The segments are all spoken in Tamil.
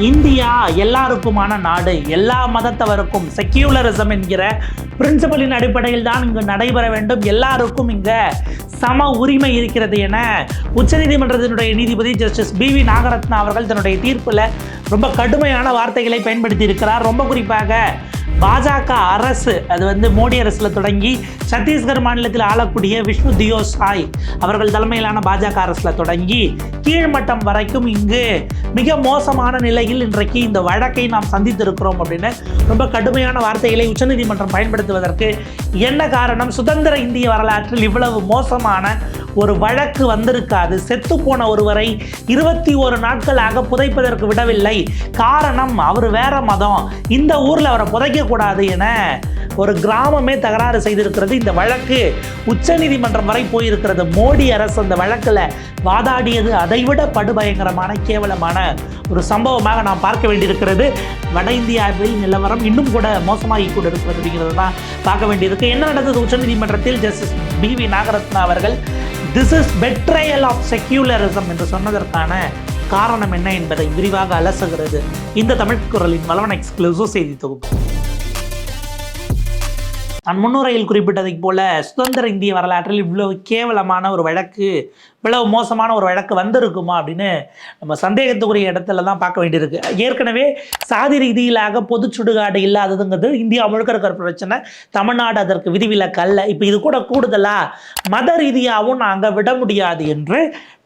இந்தியா எல்லாருக்குமான நாடு எல்லா மதத்தவருக்கும் செக்யூலரிசம் என்கிற பிரின்சிபலின் அடிப்படையில் தான் இங்கு நடைபெற வேண்டும். எல்லாருக்கும் இங்க சம உரிமை இருக்கிறது என உச்சநீதிமன்றத்தினுடைய நீதிபதி ஜஸ்டிஸ் பி. வி. நாகரத்னா அவர்கள் தன்னுடைய தீர்ப்பில் ரொம்ப கடுமையான வார்த்தைகளை பயன்படுத்தி இருக்கிறார் ரொம்ப குறிப்பாக பாஜக அரசு அது வந்து மோடி அரசில் தொடங்கி சத்தீஸ்கர் மாநிலத்தில் ஆளக்கூடிய விஷ்ணு தியோ சாய் அவர்கள் தலைமையிலான பாஜக அரசில் தொடங்கி கீழ்மட்டம் வரைக்கும் இங்கு மிக மோசமான நிலையில் இன்றைக்கு இந்த வழக்கை நாம் சந்தித்திருக்கிறோம் அப்படின்னு ரொம்ப கடுமையான வார்த்தைகளை உச்சநீதிமன்றம் பயன்படுத்துவதற்கு என்ன காரணம்? சுதந்திர இந்திய வரலாற்றில் இவ்வளவு மோசமான ஒரு வழக்கு வந்திருக்காது. செத்து போன ஒருவரை இருபத்தி ஒரு நாட்களாக புதைப்பதற்கு விடவில்லை. காரணம் அவர் வேற மதம். இந்த ஊரில் அவரை புதைக்கக்கூடாது என ஒரு கிராமமே தகராறு செய்திருக்கிறது. இந்த வழக்கு உச்சநீதிமன்றம் வரை போயிருக்கிறது. மோடி அரசு அந்த வழக்கில் வாதாடியது. அதைவிட படுபயங்கரமான கேவலமான ஒரு சம்பவமாக நாம் பார்க்க வேண்டியிருக்கிறது. வட இந்தியாவில் நிலவரம் இன்னும் கூட மோசமாகி கூட இருக்கிறது அப்படிங்கிறது தான் பார்க்க வேண்டியிருக்கு. என்ன நடந்தது உச்சநீதிமன்றத்தில்? ஜஸ்டிஸ் பி வி நாகரத்னா அவர்கள் this is betrayal of secularism என்று சொன்னதற்கான காரணம் என்ன என்பதை விரிவாக அலசுகிறது. இந்த தமிழ் குரலின் வளவன் எக்ஸ்க்ளூசிவ் செய்தி தொகுப்பு. நான் முன்னுரையில் குறிப்பிட்டதைப் போல சுதந்திர இந்திய வரலாற்றில் இவ்வளவு கேவலமான ஒரு வழக்கு இவ்வளவு மோசமான ஒரு வழக்கு வந்திருக்குமா அப்படின்னு நம்ம சந்தேகத்துக்குரிய இடத்துல தான் பார்க்க வேண்டியிருக்கு. ஏற்கனவே சாதி ரீதியிலாக பொது சுடுகாடு இல்லாததுங்கிறது இந்தியா முழுக்க இருக்கிற பிரச்சனை. தமிழ்நாடு அதற்கு விதிவிலக்கு அல்ல. இப்போ இது கூட கூடுதலாக மத ரீதியாகவும் நாங்கள் விட முடியாது என்று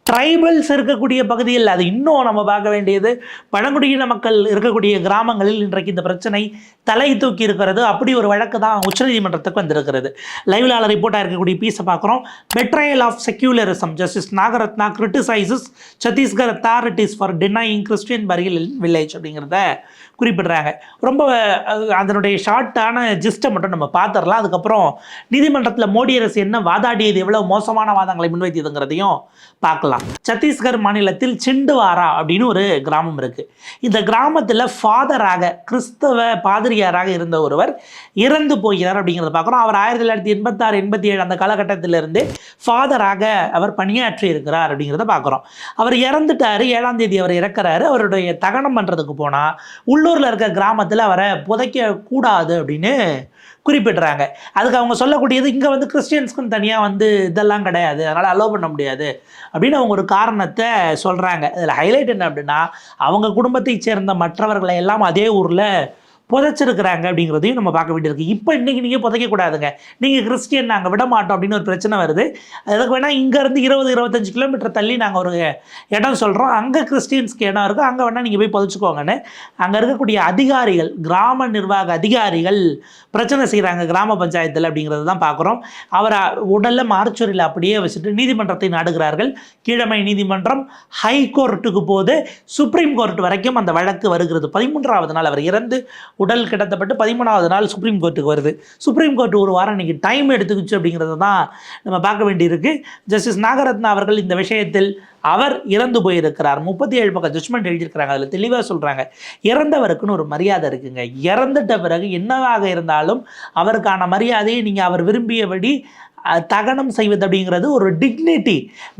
ட்ரைபல்ஸ் இருக்கக்கூடிய பகுதியில் அது இன்னும் நம்ம பார்க்க வேண்டியது. பழங்குடியின மக்கள் இருக்கக்கூடிய கிராமங்களில் இன்றைக்கு இந்த பிரச்சனை தலை தூக்கி இருக்கிறது. அப்படி ஒரு வழக்கு தான் உச்சநீதிமன்றத்துக்கு வந்திருக்கிறது. லைவ்ல ரிப்போர்ட்டாக இருக்கக்கூடிய பீஸை பார்க்குறோம். Betrayal of secularism justice Nagarathna criticises Chhattisgarh authorities for denying Christian burial village அப்படிங்கிறத குறிப்பிடுறாங்க. ரொம்ப அதனுடைய ஷார்ட்டான ஜிஸ்ட்டை மட்டும் நம்ம பார்த்துடலாம் அதுக்கப்புறம் நீதிமன்றத்தில் மோடி அரசு என்ன வாதாடியது எவ்வளோ மோசமான வாதங்களை முன்வைத்ததுங்கிறதையும் பார்க்கலாம் சத்தீஸ்கர் மாநிலத்தில் சிண்டுவாரா அப்படின்னு ஒரு கிராமம் இருக்குது இந்த கிராமத்தில் ஃபாதராக கிறிஸ்தவ பாதிரியாராக இருந்த ஒருவர் இறந்து போகிறார் அப்படிங்கிறத பார்க்குறோம் அவர் ஆயிரத்தி தொள்ளாயிரத்தி எண்பத்தாறு எண்பத்தி ஏழு அந்த காலகட்டத்திலிருந்து ஃபாதராக அவர் பணியாற்றி இருக்கிறார் அப்படிங்கிறத பார்க்குறோம் அவர் இறந்துட்டார் ஏழாம் தேதி அவர் இறக்குறாரு. அவருடைய தகனம் பண்ணுறதுக்கு போனால் உள்ளூரில் இருக்க கிராமத்தில் அவரை புதைக்கக்கூடாது அப்படின்னு குறிப்பிடுறாங்க. அதுக்கு அவங்க சொல்லக்கூடியது இங்கே வந்து கிறிஸ்டியன்ஸ்க்குன்னு தனியாக வந்து இதெல்லாம் கிடையாது. அதனால் அலோவ் பண்ண முடியாது அப்படின்னு அவங்க ஒரு காரணத்தை சொல்கிறாங்க இதில் ஹைலைட் என்ன அப்படின்னா அவங்க குடும்பத்தை சேர்ந்த மற்றவர்களை எல்லாம் அதே ஊரில் புதைச்சிருக்கிறாங்க அப்படிங்கிறதையும் நம்ம பார்க்க வேண்டியிருக்கு. இப்போ இன்றைக்கி நீங்கள் புதைக்கக்கூடாதுங்க. நீங்கள் கிறிஸ்டியன் நாங்கள் விட மாட்டோம் அப்படின்னு ஒரு பிரச்சனை வருது. அதுக்கு வேணால் இங்கேருந்து இருபது இருபத்தஞ்சு கிலோமீட்டர் தள்ளி நாங்கள் ஒரு இடம் சொல்கிறோம் அங்கே கிறிஸ்டியன்ஸ்க்கு இடம் இருக்கும் அங்கே வேணால் நீங்கள் போய் புதைச்சிக்கோங்கன்னு அங்கே இருக்கக்கூடிய அதிகாரிகள் கிராம நிர்வாக அதிகாரிகள் பிரச்சனை செய்கிறாங்க கிராம பஞ்சாயத்தில் அப்படிங்கிறது தான் பார்க்குறோம். அவரை உடலில் மார்ச்சுரியில் அப்படியே வச்சுட்டு நீதிமன்றத்தை நாடுகிறார்கள். கீழமை நீதிமன்றம் ஹை கோர்ட்டுக்கு போது சுப்ரீம் கோர்ட் வரைக்கும் அந்த வழக்கு வருகிறது. பதிமூன்றாவது நாள் அவர் இறந்து உடல் கிடத்தப்பட்டு பதிமூணாவது நாள் சுப்ரீம் கோர்ட்டுக்கு வருது. சுப்ரீம் கோர்ட் ஒரு வாரம் இன்னைக்கு டைம் எடுத்துக்கிச்சு அப்படிங்கிறது தான் நம்ம பார்க்க வேண்டியிருக்கு. ஜஸ்டிஸ் நாகரத்னா அவர்கள் இந்த விஷயத்தில் அவர் இறந்து போயிருக்கிறார். முப்பத்தி ஏழு பக்கம் ஜட்மெண்ட் எழுதியிருக்கிறாங்க. அதில் தெளிவாக சொல்கிறாங்க இறந்தவருக்குன்னு ஒரு மரியாதை இருக்குங்க. இறந்துட்ட பிறகு என்னவாக இருந்தாலும் அவருக்கான மரியாதையை நீங்கள் அவர் விரும்பியபடி தகனம் செய்வது அப்படிங்கிறது ஒரு டிக்னிட்டி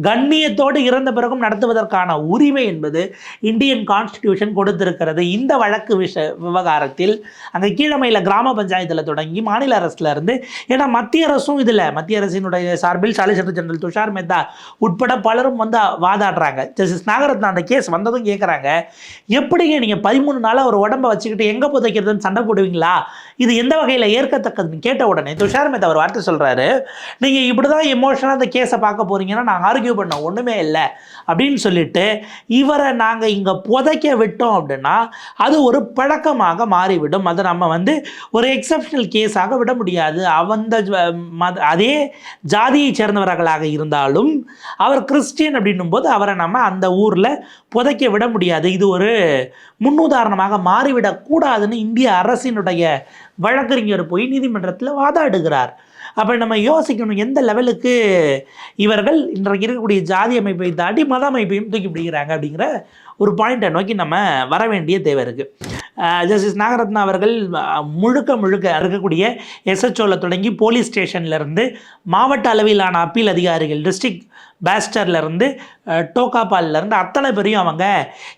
கண்ணியத்தோடு இறந்த பிறகும் நடத்துவதற்கான உரிமை என்பது இந்தியன் கான்ஸ்டிடியூஷன் கொடுத்திருக்கிறது. இந்த வழக்கு விஷ விவகாரத்தில் அங்கே கீழமையில் கிராம பஞ்சாயத்தில் தொடங்கி மாநில அரசுல இருந்து ஏன்னா மத்திய அரசும் இதில் மத்திய அரசினுடைய சார்பில் சாலிசிட்டர் ஜெனரல் துஷார் மேத்தா உட்பட பலரும் வந்து வாதாடுறாங்க. ஜஸ்டிஸ் நாகரத்னா அந்த கேஸ் வந்ததும் கேட்குறாங்க எப்படிங்க நீங்கள் பதிமூணு நாளாக ஒரு உடம்ப வச்சுக்கிட்டு எங்கே புதைக்கிறதுன்னு சண்டை போடுவீங்களா? இது எந்த வகையில் ஏற்கத்தக்கதுன்னு கேட்ட உடனே துஷார் மேத்தா ஒரு வார்த்தை சொல்கிறாரு நீங்கள் இப்படி தான் எமோஷனாக அந்த கேஸை பார்க்க போகிறீங்கன்னா நான் ஆர்கியூ பண்ண ஒன்றுமே இல்லை. அப்படின்னு சொல்லிட்டு இவரை நாங்கள் இங்கே புதைக்க விட்டோம் அப்படின்னா அது ஒரு பழக்கமாக மாறிவிடும். அதை நம்ம வந்து ஒரு எக்ஸப்ஷனல் கேஸாக விட முடியாது. அந்த ஜ- மத அதே ஜாதியை சேர்ந்தவர்களாக இருந்தாலும் அவர் கிறிஸ்டியன் அப்படின்னும் போது அவரை நம்ம அந்த ஊரில் புதைக்க விட முடியாது. இது ஒரு முன்னுதாரணமாக மாறிவிடக்கூடாதுன்னு இந்திய அரசினுடைய வழக்கறிஞர் போய் நீதிமன்றத்தில் வாதாடுகிறார். அப்போ நம்ம யோசிக்கணும் எந்த லெவலுக்கு இவர்கள் இன்றைக்கு இருக்கக்கூடிய ஜாதி அமைப்பை தாண்டி மத அமைப்பையும் தூக்கி பிடிக்கிறாங்க அப்படிங்கிற ஒரு பாயிண்ட்டை நோக்கி நம்ம வர வேண்டிய தேவை இருக்குது ஜஸ்டிஸ் நாகரத்னா அவர்கள் முழுக்க முழுக்க இருக்கக்கூடிய எஸ்ஹெச்ஓவில் தொடங்கி போலீஸ் ஸ்டேஷன்லேருந்து மாவட்ட அளவிலான அப்பீல் அதிகாரிகள் டிஸ்ட்ரிக்ட் பேஸ்டர்லேருந்து டோகாபால்லேருந்து அத்தனை பேரையும் அவங்க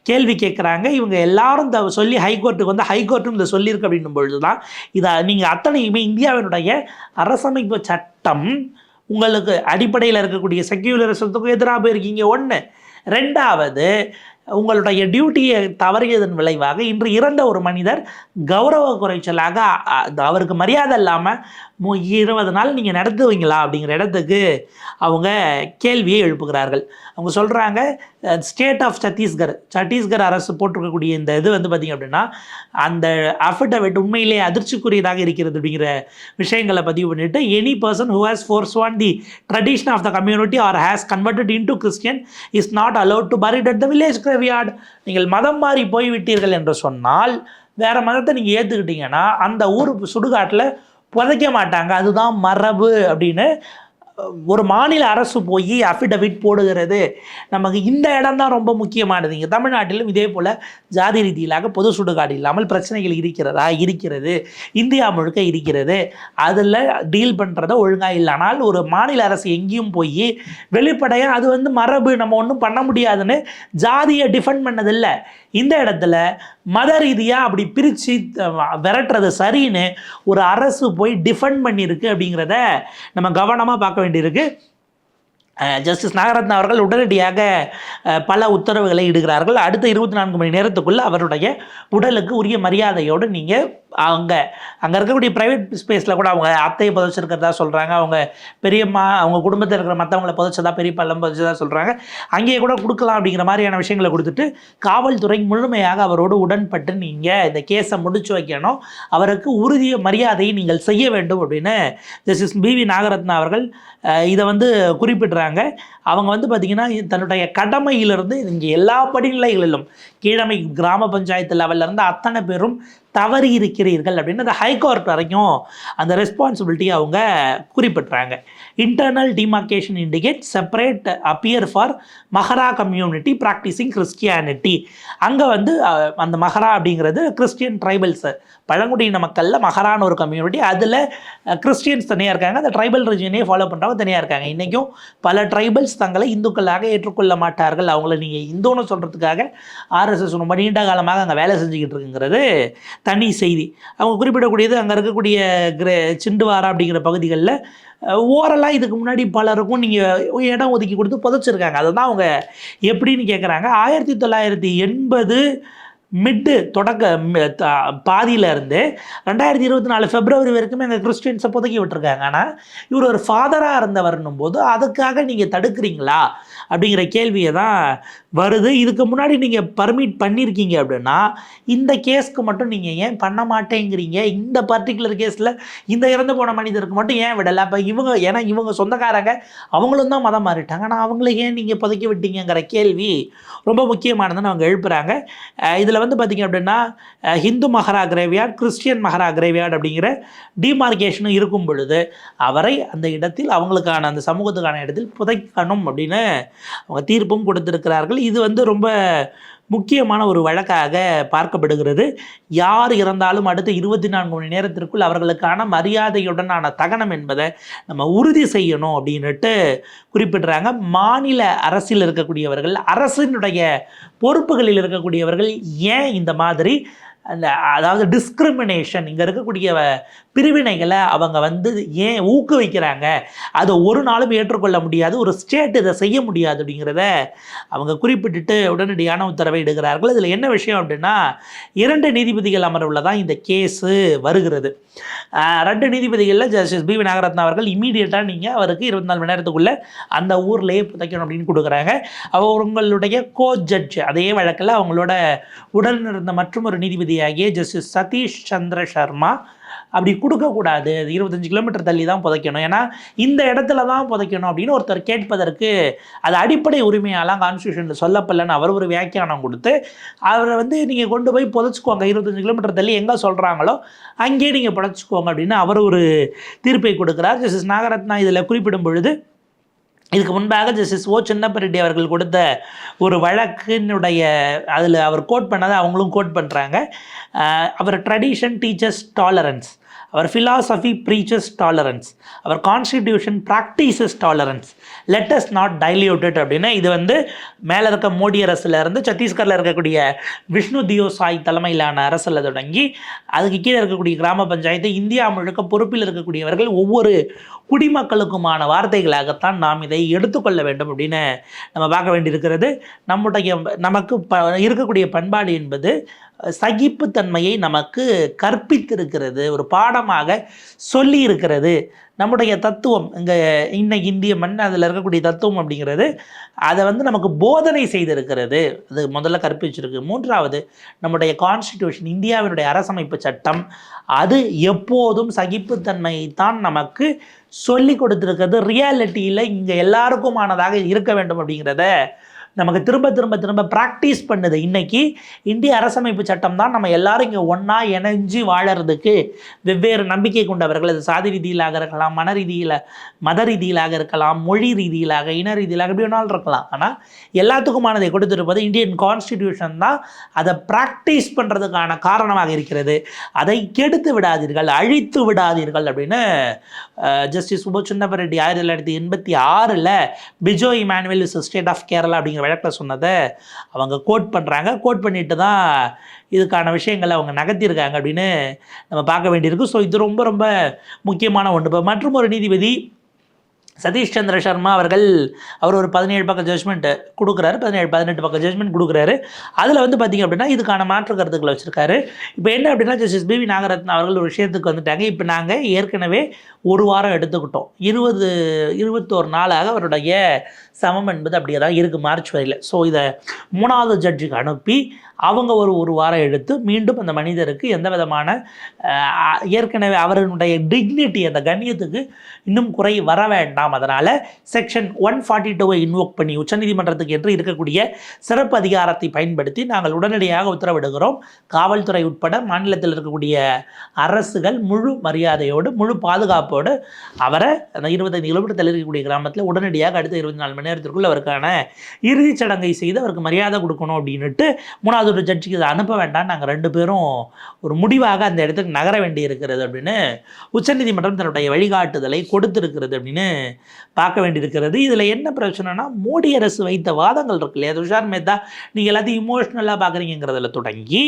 கேள்வி கேட்குறாங்க. இவங்க எல்லாரும் த சொல்லி ஹைகோர்ட்டுக்கு வந்து ஹைகோர்ட்டும் இதை சொல்லியிருக்கு அப்படின்னும் பொழுது தான் இதை நீங்கள் அத்தனையுமே இந்தியாவினுடைய அரசமைப்பு சட்டம் உங்களுக்கு அடிப்படையில் இருக்கக்கூடிய செக்யூலரிசத்துக்கும் எதிராக போயிருக்கீங்க. ஒன்று ரெண்டாவது உங்களுடைய டியூட்டியை தவறியதன் விளைவாக இன்று இறந்த ஒரு மனிதர் கௌரவ குறைச்சலாக அவருக்கு மரியாதை இல்லாமல் இருபது நாள் நீங்கள் நடத்துவீங்களா அப்படிங்கிற இடத்துக்கு அவங்க கேள்வியை எழுப்புகிறார்கள். அவங்க சொல்கிறாங்க ஸ்டேட் ஆஃப் சத்தீஸ்கர் சத்தீஸ்கர் அரசு போட்டிருக்கக்கூடிய இந்த இது வந்து பார்த்திங்க அப்படின்னா அந்த அஃபிடவிட் உண்மையிலேயே அதிர்ச்சிக்குரியதாக இருக்கிறது அப்படிங்கிற விஷயங்களை பதிவு பண்ணிட்டு any person who has forsaken the tradition of the community or has converted into Christian is not allowed to buried at the village graveyard நீங்கள் மதம் மாறி போய்விட்டீர்கள் என்று சொன்னால் வேறு மதத்தை நீங்கள் ஏற்றுக்கிட்டீங்கன்னா அந்த ஊர் சுடுகாட்டில் புதைக்க மாட்டாங்க. அதுதான் மரபு அப்படின்னு ஒரு மாநில அரசு போய் அஃபிடவிட் போடுகிறது. நமக்கு இந்த இடம் தான் ரொம்ப முக்கியமானது. இங்கே தமிழ்நாட்டிலும் இதே போல் ஜாதி ரீதியிலாக பொது சுடுகாடு இல்லாமல் பிரச்சனைகள் இருக்கிறதா? இருக்கிறது. இந்தியா முழுக்க இருக்கிறது. அதில் டீல் பண்ணுறத ஒழுங்காக இல்லைனால் ஒரு மாநில அரசு எங்கேயும் போய் வெளிப்படையாக அது வந்து மரபு நம்ம ஒன்றும் பண்ண முடியாதுன்னு ஜாதியை டிஃபெண்ட் பண்ணதில்லை. இந்த இடத்துல மத ரீதியாக அப்படி பிரித்து விரட்டுறது சரின்னு ஒரு அரசு போய் டிஃபெண்ட் பண்ணியிருக்கு அப்படிங்கிறத நம்ம கவனமாக பார்க்க வேண்டியிருக்கு. ஜஸ்டிஸ் நாகரத்ன அவர்கள் உடனடியாக பல உத்தரவுகளை இடுகிறார்கள். அடுத்த இருபத்தி நான்கு மணி நேரத்துக்குள்ளே அவருடைய உடலுக்கு உரிய மரியாதையோடு நீங்கள் அங்கே அங்கே இருக்கக்கூடிய ப்ரைவேட் ஸ்பேஸில் கூட அவங்க அத்தையை புதைச்சிருக்கிறதா சொல்கிறாங்க அவங்க பெரியம்மா அவங்க குடும்பத்தில் இருக்கிற மற்றவங்களை புதைச்சதா பெரியப்பா எல்லாம் புதைச்சதா சொல்கிறாங்க அங்கேயே கூட கொடுக்கலாம் அப்படிங்கிற மாதிரியான விஷயங்களை கொடுத்துட்டு காவல்துறை முழுமையாக அவரோடு உடன்பட்டு நீங்கள் இந்த கேஸை முடிச்சு வைக்கணும். அவருக்கு உறுதிய மரியாதையை நீங்கள் செய்ய வேண்டும் அப்படின்னு ஜஸ்டிஸ் பிவி நாகரத்னா அவர்கள் இதை வந்து குறிப்பிடுறாங்க. அவங்க வந்து பார்த்திங்கன்னா தன்னுடைய கடமையிலிருந்து இங்கே எல்லா படிநிலைகளிலும் கீழமை கிராம பஞ்சாயத்து லெவல்லேருந்து அத்தனை பேரும் தவறி இருக்கிறீர்கள் அப்படின்னு அந்த ஹைகோர்ட் வரைக்கும் அந்த ரெஸ்பான்சிபிலிட்டியை அவங்க குறிப்பிட்றாங்க. Internal demarcation indicate separate appear for Mahara community practising Christianity அங்கே வந்து அந்த மஹரா அப்படிங்கிறது கிறிஸ்டியன் ட்ரைபல்ஸு பழங்குடியின மக்களில் மகரான ஒரு கம்யூனிட்டி அதில் கிறிஸ்டியன்ஸ் தனியாக இருக்காங்க. அந்த ட்ரைபல் ரிஜியனே ஃபாலோ பண்ணுறவங்க தனியாக இருக்காங்க. இன்றைக்கும் பல ட்ரைபல்ஸ் தங்களை இந்துக்களாக ஏற்றுக்கொள்ள மாட்டார்கள். அவங்கள நீங்கள் இந்துன்னு சொல்கிறதுக்காக ஆர்எஸ்எஸ் ரொம்ப நீண்ட காலமாக அங்கே வேலை செஞ்சுக்கிட்டு இருக்குங்கிறது தனி செய்தி. அவங்க குறிப்பிடக்கூடியது அங்கே இருக்கக்கூடிய கிரே சிண்டுவாரா அப்படிங்கிற பகுதிகளில் ஓரலாக இதுக்கு முன்னாடி பலருக்கும் நீங்கள் இடம் ஒதுக்கி கொடுத்து புதைச்சிருக்காங்க. அதை தான் அவங்க எப்படின்னு கேட்குறாங்க ஆயிரத்தி தொள்ளாயிரத்தி எண்பது மிட்டு தொடக்க பாதியில இருந்து ரெண்டாயிரத்தி இருபத்தி நாலு பிப்ரவரி வரைக்குமே எங்கள் கிறிஸ்டியன்ஸை புதுக்கி விட்டுருக்காங்க. ஆனால் இவர் ஒரு ஃபாதராக இருந்தவர்னும் போது அதுக்காக நீங்கள் தடுக்கிறீங்களா? அப்படிங்கிற கேள்வியை தான் வருது. இதுக்கு முன்னாடி நீங்கள் பர்மிட் பண்ணியிருக்கீங்க அப்படின்னா இந்த கேஸ்க்கு மட்டும் நீங்கள் ஏன் பண்ண மாட்டேங்கிறீங்க? இந்த பர்டிகுலர் கேஸில் இந்த இறந்து போன மனிதருக்கு மட்டும் ஏன் விடலை? அப்போ இவங்க ஏன்னா இவங்க சொந்தக்காரங்க அவங்களும் தான் மதம் மாறிட்டாங்க. ஆனால் அவங்கள ஏன் நீங்கள் புதைக்கி விட்டீங்கிற கேள்வி ரொம்ப முக்கியமானதுன்னு அவங்க எழுப்புகிறாங்க இதில் வந்து பார்த்திங்க அப்படின்னா ஹிந்து மஹரா கிரேவியார்ட் கிறிஸ்டியன் மஹரா கிரேவியார்ட் அப்படிங்கிற டிமார்கேஷனும் இருக்கும் பொழுது அவரை அந்த இடத்தில் அவங்களுக்கான அந்த சமூகத்துக்கான இடத்தில் புதைக்கணும் அப்படின்னு அவங்க தீர்ப்பும் கொடுத்துருக்கிறார்கள். இது வந்து ரொம்ப முக்கியமான ஒரு வழக்காக பார்க்கப்படுகிறது. யார் இறந்தாலும் அடுத்த இருபத்தி நான்கு மணி நேரத்திற்குள் அவர்களுக்கான மரியாதையுடனான தகனம் என்பதை நம்ம உறுதி செய்யணும் அப்படின்னுட்டு குறிப்பிடுறாங்க. மாநில அரசில் இருக்கக்கூடியவர்கள் அரசினுடைய பொறுப்புகளில் இருக்கக்கூடியவர்கள் ஏன் இந்த மாதிரி அந்த அதாவது டிஸ்கிரிமினேஷன் இங்கே இருக்கக்கூடிய பிரிவினைகளை அவங்க வந்து ஏன் ஊக்குவிக்கிறாங்க? அதை ஒரு நாளும் ஏற்றுக்கொள்ள முடியாது ஒரு ஸ்டேட் இதை செய்ய முடியாது அப்படிங்கிறத அவங்க குறிப்பிட்டுட்டு உடனடியான உத்தரவை எடுக்கிறார்கள். இதில் என்ன விஷயம் அப்படின்னா இரண்டு நீதிபதிகள் அமர்வில் தான் இந்த கேஸு வருகிறது. ரெண்டு நீதிபதிகளில் ஜஸ்டிஸ் பி வி நாகரத்னா அவர்கள் இமீடியட்டாக நீங்கள் அவருக்கு இருபத்தி நாலு மணி நேரத்துக்குள்ளே அந்த ஊர்லேயே புதைக்கணும் அப்படின்னு கொடுக்குறாங்க. அவங்களுடைய உங்களுடைய கோ ஜட்ஜ் அதே வழக்கில் அவங்களோட உடன் இருந்த மற்றும் ஒரு நீதிபதி நீதிபதியாகிய ஜஸ்டிஸ் சதீஷ் சந்திர சர்மா அப்படி கொடுக்கக்கூடாது அது இருபத்தஞ்சு கிலோமீட்டர் தள்ளி தான் புதைக்கணும். ஏன்னா இந்த இடத்துல தான் புதைக்கணும் அப்படின்னு ஒருத்தர் கேட்பதற்கு அது அடிப்படை உரிமையாலாம் கான்ஸ்டியூஷனில் சொல்லப்படலன்னு அவர் ஒரு வியாக்கியானம் கொடுத்து அவரை வந்து நீங்கள் கொண்டு போய் புதைச்சிக்கோங்க. இருபத்தஞ்சு கிலோமீட்டர் தள்ளி எங்கே சொல்கிறாங்களோ அங்கேயே நீங்கள் புதைச்சிக்கோங்க அப்படின்னு அவர் ஒரு தீர்ப்பை கொடுக்குறார். ஜஸ்டிஸ் நாகரத்னா இதில் குறிப்பிடும் பொழுது இதுக்கு முன்பாக ஜஸ்டிஸ் ஓ சின்னப்பரெட்டி அவர்கள் கொடுத்த ஒரு வழக்கினுடைய அதில் அவர் கோட் பண்ணதை அவங்களும் கோட் பண்ணுறாங்க அவர் tradition teaches tolerance our philosophy preaches tolerance our constitution practises tolerance let's not diluted அப்படின்னா இது வந்து மேலே இருக்க மோடி அரசில் இருந்து சத்தீஸ்கரில் இருக்கக்கூடிய விஷ்ணு தியோ சாய் தலைமையிலான அரசில் தொடங்கி அதுக்கு கீழே இருக்கக்கூடிய கிராம பஞ்சாயத்து இந்தியா முழுக்க பொறுப்பில் இருக்கக்கூடியவர்கள் ஒவ்வொரு குடிமக்களுக்குமான வார்த்தைகளாகத்தான் நாம் இதை எடுத்துக்கொள்ள வேண்டும் அப்படின்னு நம்ம பார்க்க வேண்டியிருக்கிறது. நம்முடைய நமக்கு ப இருக்கக்கூடிய பண்பாடு என்பது சகிப்புத்தன்மையை நமக்கு கற்பித்திருக்கிறது ஒரு பாடமாக சொல்லி இருக்கிறது நம்முடைய தத்துவம் இங்கே இன்னைக்கு இந்திய மண் அதில் இருக்கக்கூடிய தத்துவம் அப்படிங்கிறது அதை வந்து நமக்கு போதனை செய்திருக்கிறது. அது முதல்ல கற்பிச்சிருக்கு மூன்றாவது நம்முடைய கான்ஸ்டிடியூஷன் இந்தியாவினுடைய அரசமைப்பு சட்டம் அது எப்போதும் சகிப்புத்தன்மையை தான் நமக்கு சொல்லி கொடுத்துருக்கிறது. ரியாலிட்டியில் இங்கே எல்லாருக்குமானதாக இருக்க வேண்டும் அப்படிங்கிறத நமக்கு திரும்ப திரும்ப திரும்ப ப்ராக்டிஸ் பண்ணுது. இன்றைக்கி இந்திய அரசமைப்பு சட்டம் தான் நம்ம எல்லாரும் இங்கே ஒன்றா இணைஞ்சு வாழறதுக்கு வெவ்வேறு நம்பிக்கை கொண்டவர்கள் அது சாதி ரீதியிலாக இருக்கலாம் மன ரீதியில் மத ரீதியிலாக இருக்கலாம் மொழி ரீதியிலாக இன ரீதியிலாக எப்படி வேணாலும் இருக்கலாம். ஆனால் எல்லாத்துக்குமானதை கொடுத்திருப்பது இந்தியன் கான்ஸ்டிடியூஷன் தான் அதை ப்ராக்டிஸ் பண்ணுறதுக்கான காரணமாக இருக்கிறது. அதை கெடுத்து விடாதீர்கள் அழித்து விடாதீர்கள் அப்படின்னு ஜஸ்டிஸ் சுப சின்னப்பரெட்டி ஆயிரத்தி தொள்ளாயிரத்தி எண்பத்தி ஆறில் Bijoe Emmanuel is state of Kerala அப்படிங்கிற வழக்கில் சொன்னதை அவங்க கோட் பண்ணுறாங்க கோட் பண்ணிட்டு தான் இதுக்கான விஷயங்களை அவங்க நகர்த்தியிருக்காங்க அப்படின்னு நம்ம பார்க்க வேண்டியிருக்கு. ஸோ இது ரொம்ப ரொம்ப முக்கியமான ஒன்று. இப்போ மற்றும் ஒரு நீதிபதி சதீஷ் சந்திர சர்மா அவர்கள் அவர் ஒரு பதினேழு பக்கம் ஜட்ஜ்மெண்ட்டு கொடுக்குறாரு பதினேழு பதினெட்டு பக்கம் ஜட்ஜ்மெண்ட் கொடுக்குறாரு. அதில் வந்து பார்த்திங்க அப்படின்னா இதுக்கான மாற்று கருத்துக்களை வச்சுருக்காரு. இப்போ என்ன அப்படின்னா ஜஸ்டிஸ் பிவி நாகரத்னா அவர்கள் ஒரு விஷயத்துக்கு வந்துட்டாங்க. இப்போ நாங்கள் ஏற்கனவே ஒரு வாரம் எடுத்துக்கிட்டோம். இருபது இருபத்தோரு நாளாக அவருடைய சமம் என்பது அப்படியே தான் இருக்குது மார்ச் வரையில். ஸோ இதை மூணாவது ஜட்ஜுக்கு அனுப்பி அவங்க ஒரு ஒரு வாரம் எடுத்து மீண்டும் அந்த மனிதருக்கு எந்த விதமான ஏற்கனவே அவர்களுடைய டிக்னிட்டி அந்த கண்ணியத்துக்கு இன்னும் குறை வர வேண்டாம். அதனால் செக்ஷன் ஒன் ஃபார்ட்டி டூவை இன்வோக் பண்ணி உச்சநீதிமன்றத்துக்கு என்று இருக்கக்கூடிய சிறப்பு அதிகாரத்தை பயன்படுத்தி நாங்கள் உடனடியாக உத்தரவிடுகிறோம். காவல்துறை உட்பட மாநிலத்தில் இருக்கக்கூடிய அரசுகள் முழு மரியாதையோடு முழு பாதுகாப்போடு அவரை அந்த இருபத்தைந்து கிலோமீட்டர் தள்ளி இருக்கக்கூடிய கிராமத்தில் உடனடியாக அடுத்த இருபத்தி நாலு மணி நேரத்திற்குள் அவருக்கான இறுதிச் சடங்கை செய்து அவருக்கு மரியாதை கொடுக்கணும் அப்படின்னுட்டு மூணாவது ஒரு ஜட்ஜுக்கு இதை அனுப்ப வேண்டாம். நாங்கள் ரெண்டு பேரும் ஒரு முடிவாக அந்த இடத்துக்கு நகர வேண்டி இருக்கிறது அப்படின்னு உச்சநீதிமன்றம் தன்னுடைய வழிகாட்டுதலை கொடுத்துருக்கிறது அப்படின்னு பார்க்க வேண்டியிருக்கிறது. இதில் என்ன பிரச்சனைனா மோடி அரசு வைத்த வாதங்கள் இருக்கு இல்லையா? துஷார் மேத்தா நீங்கள் எல்லாத்தையும் இமோஷ்னலாக பார்க்குறீங்கிறதுல தொடங்கி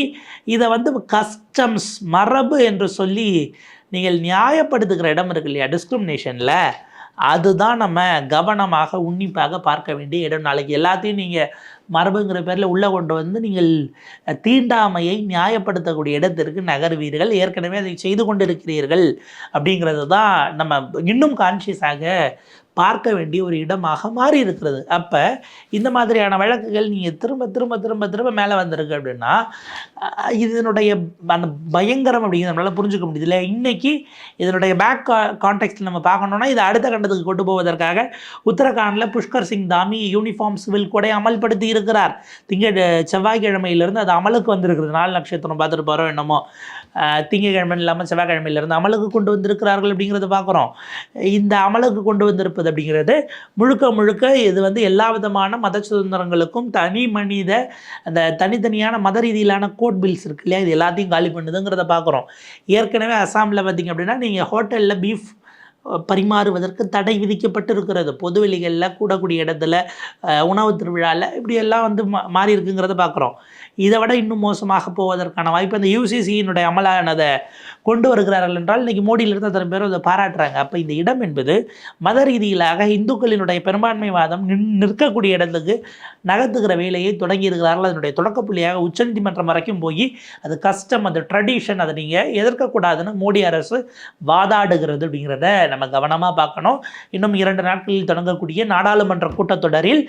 இதை வந்து கஸ்டம்ஸ் மரபு என்று சொல்லி நீங்கள் நியாயப்படுத்துகிற இடம் இருக்கு இல்லையா? டிஸ்கிரிமினேஷனில் அதுதான் நம்ம கவனமாக உன்னிப்பாக பார்க்க வேண்டிய இடம். நாளைக்கு எல்லாத்தையும் நீங்கள் மரபுங்கிற பேரில் உள்ளே கொண்டு வந்து நீங்கள் தீண்டாமையை நியாயப்படுத்தக்கூடிய இடத்திற்கு நகர்வீர்கள். ஏற்கனவே அதை செய்து கொண்டிருக்கிறீர்கள். அப்படிங்கிறது தான் நம்ம இன்னும் கான்ஷியஸாக பார்க்க வேண்டிய ஒரு இடமாக மாறி இருக்கிறது. அப்போ இந்த மாதிரியான வழக்குகள் நீங்கள் திரும்ப திரும்ப திரும்ப திரும்ப மேலே வந்திருக்கு அப்படின்னா இதனுடைய அந்த பயங்கரம் அப்படிங்கிறத நம்மளால் புரிஞ்சுக்க முடியுது இல்லை இன்னைக்கு இதனுடைய பேக் கான்டெக்ட் நம்ம பார்க்கணுன்னா இதை அடுத்த கண்டத்துக்கு கொண்டு போவதற்காக உத்தரகாண்டில் புஷ்கர் சிங் தாமி யூனிஃபார்ம் சிவில் கூட அமல்படுத்தி இருக்கிறார். திங்க செவ்வாய்க்கிழமையிலிருந்து அது அமலுக்கு வந்திருக்கிறது. நாலு நட்சத்திரம் பார்த்துட்டு போகிறோம் என்னமோ. திங்கக்கிழமை இல்லாமல் செவ்வாய்க்கிழமையிலிருந்து அமலுக்கு கொண்டு வந்திருக்கிறார்கள் அப்படிங்கிறத பார்க்குறோம். இந்த அமலுக்கு கொண்டு வந்திருப்பது அப்படிங்கிறது முழுக்க முழுக்க இது வந்து எல்லா விதமான மத சுதந்திரங்களுக்கும் தனி மனித அந்த தனித்தனியான மத ரீதியிலான கோட் பில்ஸ் இருக்கு இல்லையா? இது எல்லாத்தையும் காலி பண்ணுதுங்கிறத பார்க்குறோம். ஏற்கனவே அசாமில் பார்த்திங்க அப்படின்னா நீங்கள் ஹோட்டலில் பீஃப் பரிமாறுவதற்கு தடை விதிக்கப்பட்டு இருக்கிறது பொதுவெளிகளில் கூடக்கூடிய இடத்துல உணவு திருவிழாவில் இப்படி எல்லாம் வந்து மா மாறி இருக்குங்கிறத பார்க்குறோம். இதை விட இன்னும் மோசமாக போவதற்கான வாய்ப்பு அந்த யூசிசியினுடைய அமலானதை கொண்டு வருகிறார்கள் என்றால் இன்றைக்கி மோடியிலிருந்து அத்தனை பேரும் அதை பாராட்டுறாங்க. அப்போ இந்த இடம் என்பது மத ரீதியிலாக இந்துக்களினுடைய பெரும்பான்மைவாதம் நின் நிற்கக்கூடிய இடத்துக்கு நகர்த்துகிற வேலையை தொடங்கி இருக்கிறார்கள் அதனுடைய தொடக்கப்புள்ளியாக உச்சநீதிமன்றம் வரைக்கும் போய் அது கஷ்டம் அது ட்ரெடிஷன் அதை நீங்கள் எதிர்க்கக்கூடாதுன்னு மோடி அரசு வாதாடுகிறது அப்படிங்கிறத நம்ம கவனமாக பார்க்கணும். இன்னும் இரண்டு நாட்களில் தொடங்கக்கூடிய நாடாளுமன்ற கூட்டத்தொடரில்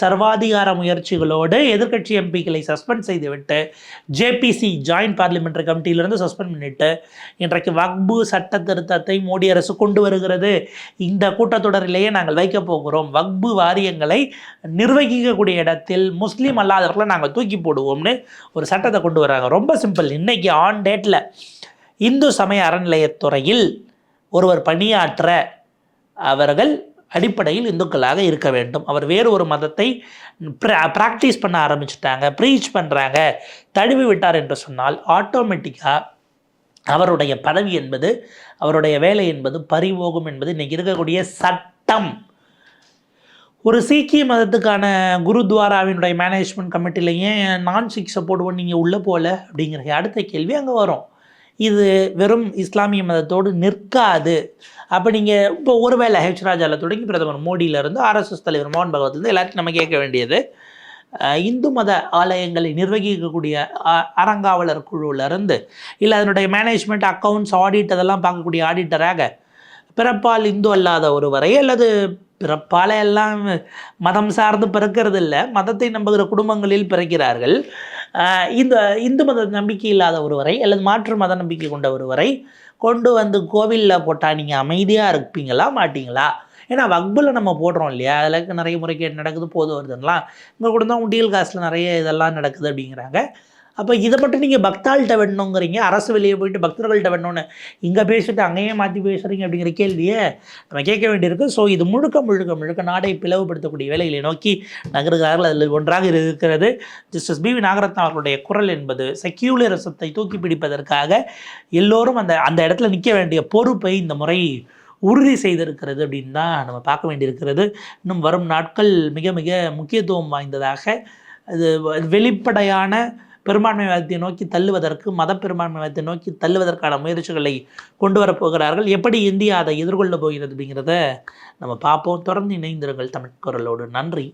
சர்வாதிகார முயற்சிகளோடு எதிர்க்கட்சி எம்பிக்களை சஸ்பெண்ட் செய்துவிட்டு ஜேபிசி ஜாயின்ட் பார்லிமெண்ட்ரி கமிட்டியிலிருந்து சஸ்பெண்ட் பண்ணிட்டு இன்றைக்கு வக்பு சட்ட திருத்தத்தை மோடி அரசு கொண்டு வருகிறது. இந்த கூட்டத்தொடரிலேயே நாங்கள் வைக்கப் போகிறோம். வக்பு வாரியங்களை நிர்வகிக்கக்கூடிய இடத்தில் முஸ்லீம் அல்லாதவர்களை நாங்கள் தூக்கி போடுவோம்னு ஒரு சட்டத்தை கொண்டு வராங்க. ரொம்ப சிம்பிள். இன்னைக்கு ஆன் டேட்டில் இந்து சமய அறநிலையத்துறையில் ஒருவர் பணியாற்ற அவர்கள் அடிப்படையில் இந்துக்களாக இருக்க வேண்டும். அவர் வேறு ஒரு மதத்தை ப்ராக்டிஸ் பண்ண ஆரம்பிச்சிட்டாங்க ப்ரீச் பண்ணுறாங்க தழுவி விட்டார் என்று சொன்னால் ஆட்டோமேட்டிக்காக அவருடைய பதவி என்பது அவருடைய வேலை என்பது பறிபோகும் என்பது இன்றைக்கி இருக்கக்கூடிய சட்டம். ஒரு சீக்கிய மதத்துக்கான குருத்வாராவினுடைய மேனேஜ்மெண்ட் கமிட்டியில் ஏன் நான் சிக் சப்போர்ட் நீங்கள் உள்ளே போகல அப்படிங்கிற அடுத்த கேள்வி அங்கே வரும். இது வெறும் இஸ்லாமிய மதத்தோடு நிற்காது. அப்போ நீங்கள் இப்போ ஒருவேளை ஹெச் ராஜாவில் தொடங்கி பிரதமர் மோடியிலேருந்து ஆர்எஸ்எஸ் தலைவர் மோகன் பகவத்லேருந்து எல்லாத்தையும் நம்ம கேட்க வேண்டியது இந்து மத ஆலயங்களை நிர்வகிக்கக்கூடிய அ- அறங்காவலர் குழுவிலேருந்து இல்லை அதனுடைய மேனேஜ்மெண்ட் அக்கவுண்ட்ஸ் ஆடிட் அதெல்லாம் பார்க்கக்கூடிய ஆடிட்டராக பிறப்பால் இந்து அல்லாத ஒருவரை அல்லது பிறப்பால எல்லாம் மதம் சார்ந்து பிறக்கிறது இல்லை மதத்தை நம்புகிற குடும்பங்களில் பிறக்கிறார்கள். இந்த இந்து மத நம்பிக்கை இல்லாத ஒருவரை அல்லது மாற்று மத நம்பிக்கை கொண்ட ஒருவரை கொண்டு வந்து கோவிலில் போட்டால் நீங்கள் அமைதியாக இருப்பீங்களா மாட்டீங்களா? ஏன்னா வக்பில் நம்ம போடுறோம் இல்லையா? அதில் நிறைய முறைகேடு நடக்குது போது வருதுலாம் இங்கே கூட தான் உண்டியல் காசில் நிறைய இதெல்லாம் நடக்குது அப்படிங்கிறாங்க. அப்போ இதை மட்டும் நீங்கள் பக்தாள்கிட்ட வேணுங்கிறீங்க அரசு வெளியே போயிட்டு பக்தர்கள்ட்ட வேணும்னு. இங்கே பேசிட்டு அங்கேயே மாற்றி பேசுகிறீங்க அப்படிங்கிற கேள்வியை நம்ம கேட்க வேண்டியிருக்கு. ஸோ இது முழுக்க முழுக்க முழுக்க நாடை பிளவுபடுத்தக்கூடிய வேலைகளை நோக்கி நகருகிறார்கள். அதில் ஒன்றாக இருக்கிறது ஜஸ்டிஸ் பி வி நாகரத்னா அவர்களுடைய குரல் என்பது செக்யூலரிசத்தை தூக்கி பிடிப்பதற்காக எல்லோரும் அந்த அந்த இடத்துல நிற்க வேண்டிய பொறுப்பை இந்த முறை உறுதி செய்திருக்கிறது அப்படின்னு தான் நம்ம பார்க்க வேண்டியிருக்கிறது. இன்னும் வரும் நாட்கள் மிக மிக முக்கியத்துவம் வாய்ந்ததாக அது வெளிப்படையான பெரும்பான்மைவாதத்தை நோக்கி தள்ளுவதற்கு மத பெரும்பான்மைவாதத்தை நோக்கி தள்ளுவதற்கான முயற்சிகளை கொண்டு வரப்போகிறார்கள். எப்படி இந்தியா அதை எதிர்கொள்ள போகிறது அப்படிங்கிறத நம்ம பார்ப்போம். தொடர்ந்து இணைந்திருங்கள் தமிழ் குரலோடு. நன்றி.